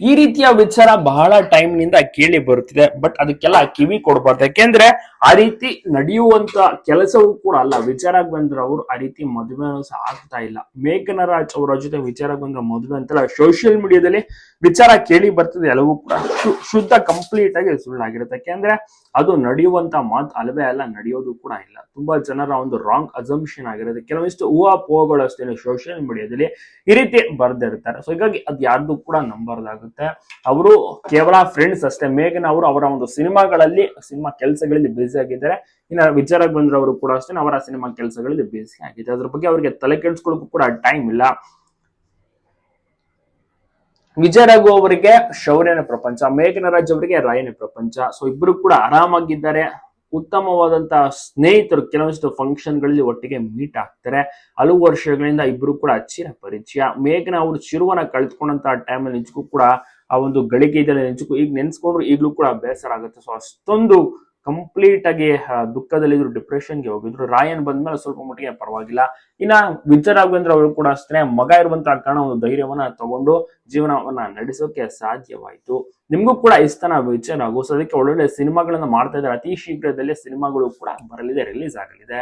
ಈ ರೀತಿಯ ವಿಚಾರ ಬಹಳ ಟೈಮ್ನಿಂದ ಕೇಳಿ ಬರುತ್ತಿದೆ ಬಟ್ ಅದಕ್ಕೆಲ್ಲ ಕಿವಿ ಕೊಡಬಾರ್ದು. ಯಾಕೆಂದ್ರೆ ಆ ರೀತಿ ನಡೆಯುವಂತ ಕೆಲಸವೂ ಕೂಡ ಅಲ್ಲ. ವಿಚಾರಕ್ಕೆ ಬಂದ್ರೆ ಅವರು ಆ ರೀತಿ ಮದುವೆ ಸಹ ಆಗ್ತಾ ಇಲ್ಲ. ಮೇಘನ ರಾಜ್ ಅವರ ಜೊತೆ ವಿಚಾರಕ್ಕೆ ಬಂದ್ರೆ ಮದುವೆ ಅಂತೆಲ್ಲ ಸೋಷಿಯಲ್ ಮೀಡಿಯಾದಲ್ಲಿ ವಿಚಾರ ಕೇಳಿ ಬರ್ತದೆ. ಎಲ್ಲವೂ ಕೂಡ ಶುದ್ಧ ಕಂಪ್ಲೀಟ್ ಆಗಿ ಸುಳ್ಳಾಗಿರುತ್ತೆ ಯಾಕೆಂದ್ರೆ ಅದು ನಡೆಯುವಂತ ಮಾತು ಅಲ್ಲವೇ ಅಲ್ಲ, ನಡೆಯೋದು ಕೂಡ ಇಲ್ಲ. ತುಂಬಾ ಜನರ ಒಂದು ರಾಂಗ್ ಅಸಂಪ್ಷನ್ ಆಗಿರುತ್ತೆ. ಕೆಲವೊಂದಿಷ್ಟು ಊಹಾಪೋಹಗಳು ಅಷ್ಟೇ ಸೋಷಿಯಲ್ ಮೀಡಿಯಾದಲ್ಲಿ ಈ ರೀತಿ ಬರ್ದಿರ್ತಾರೆ. ಸೊ ಹೀಗಾಗಿ ಅದು ಯಾರ್ದು ಕೂಡ ನಂಬರ್ದಾಗುತ್ತೆ ಅವರು ಕೇವಲ ಫ್ರೆಂಡ್ಸ್ ಅಷ್ಟೇ. ಮೇಘನ ಅವರು ಅವರ ಒಂದು ಸಿನಿಮಾಗಳಲ್ಲಿ, ಸಿನಿಮಾ ಕೆಲಸಗಳಲ್ಲಿ ಬ್ಯುಸಿ ಆಗಿದ್ದಾರೆ. ಇನ್ನು ವಿಚಾರಕ್ಕೆ ಬಂದ್ರೆ ಅವರು ಕೂಡ ಅಷ್ಟೇ ಅವರ ಸಿನಿಮಾ ಕೆಲಸಗಳಲ್ಲಿ ಬ್ಯುಸಿ ಆಗಿದೆ ಅದ್ರ ಬಗ್ಗೆ ಅವರಿಗೆ ತಲೆ ಕೆಡಿಸ್ಕೊಳ್ಳೋಕ್ಕೂ ಕೂಡ ಟೈಮ್ ಇಲ್ಲ. ವಿಜಯ ರಘು ಅವರಿಗೆ ಶೌರ್ಯನ ಪ್ರಪಂಚ ಮೇಘನ ರಾಜ್ ಅವರಿಗೆ ರಾಯನ ಪ್ರಪಂಚ. ಸೊ ಇಬ್ಬರು ಕೂಡ ಆರಾಮಾಗಿದ್ದಾರೆ. ಉತ್ತಮವಾದಂತಹ ಸ್ನೇಹಿತರು ಕೆಲವೊಂದಿಷ್ಟು ಫಂಕ್ಷನ್ಗಳಲ್ಲಿ ಒಟ್ಟಿಗೆ ಮೀಟ್ ಆಗ್ತಾರೆ. ಹಲವು ವರ್ಷಗಳಿಂದ ಇಬ್ರು ಕೂಡ ಅಚ್ಚಿನ ಪರಿಚಯ. ಮೇಘನ ಅವರು ಚಿರುವನ ಕಳೆದುಕೊಂಡಂತ ಟೈಮಲ್ಲಿ ನಿಜಕ್ಕೂ ಕೂಡ ಆ ಒಂದು ಗಳಿಕೆ ಇದೆಯಲ್ಲ ನಿಜಕ್ಕೂ ಈಗ ನೆನೆಸ್ಕೊಂಡ್ರು ಈಗಲೂ ಕೂಡ ಬೇಸರ ಆಗುತ್ತೆ. ಸೊ ಅಷ್ಟೊಂದು ಕಂಪ್ಲೀಟ್ ಆಗಿ ದುಃಖದಲ್ಲಿದ್ರು, ಡಿಪ್ರೆಷನ್ಗೆ ಹೋಗಿದ್ರು. ರಾಯನ್ ಬಂದ್ಮೇಲೆ ಸ್ವಲ್ಪ ಮಟ್ಟಿಗೆ ಪರವಾಗಿಲ್ಲ. ಇನ್ನ ವಿಜಯ ರಾಘವೇಂದ್ರ ಅವರು ಕೂಡ ಅಷ್ಟೇ ಮಗ ಇರುವಂತಹ ಕಾರಣ ಒಂದು ಧೈರ್ಯವನ್ನ ತಗೊಂಡು ಜೀವನವನ್ನ ನಡೆಸೋಕೆ ಸಾಧ್ಯವಾಯಿತು. ನಿಮ್ಗೂ ಕೂಡ ಇಷ್ಟನ ವಿಜಯ ರಾಘು ಅದಕ್ಕೆ ಒಳ್ಳೊಳ್ಳೆ ಸಿನಿಮಾಗಳನ್ನ ಮಾಡ್ತಾ ಇದ್ದಾರೆ. ಅತಿ ಶೀಘ್ರದಲ್ಲೇ ಸಿನಿಮಾಗಳು ಕೂಡ ಬರಲಿದೆ, ರಿಲೀಸ್ ಆಗಲಿದೆ.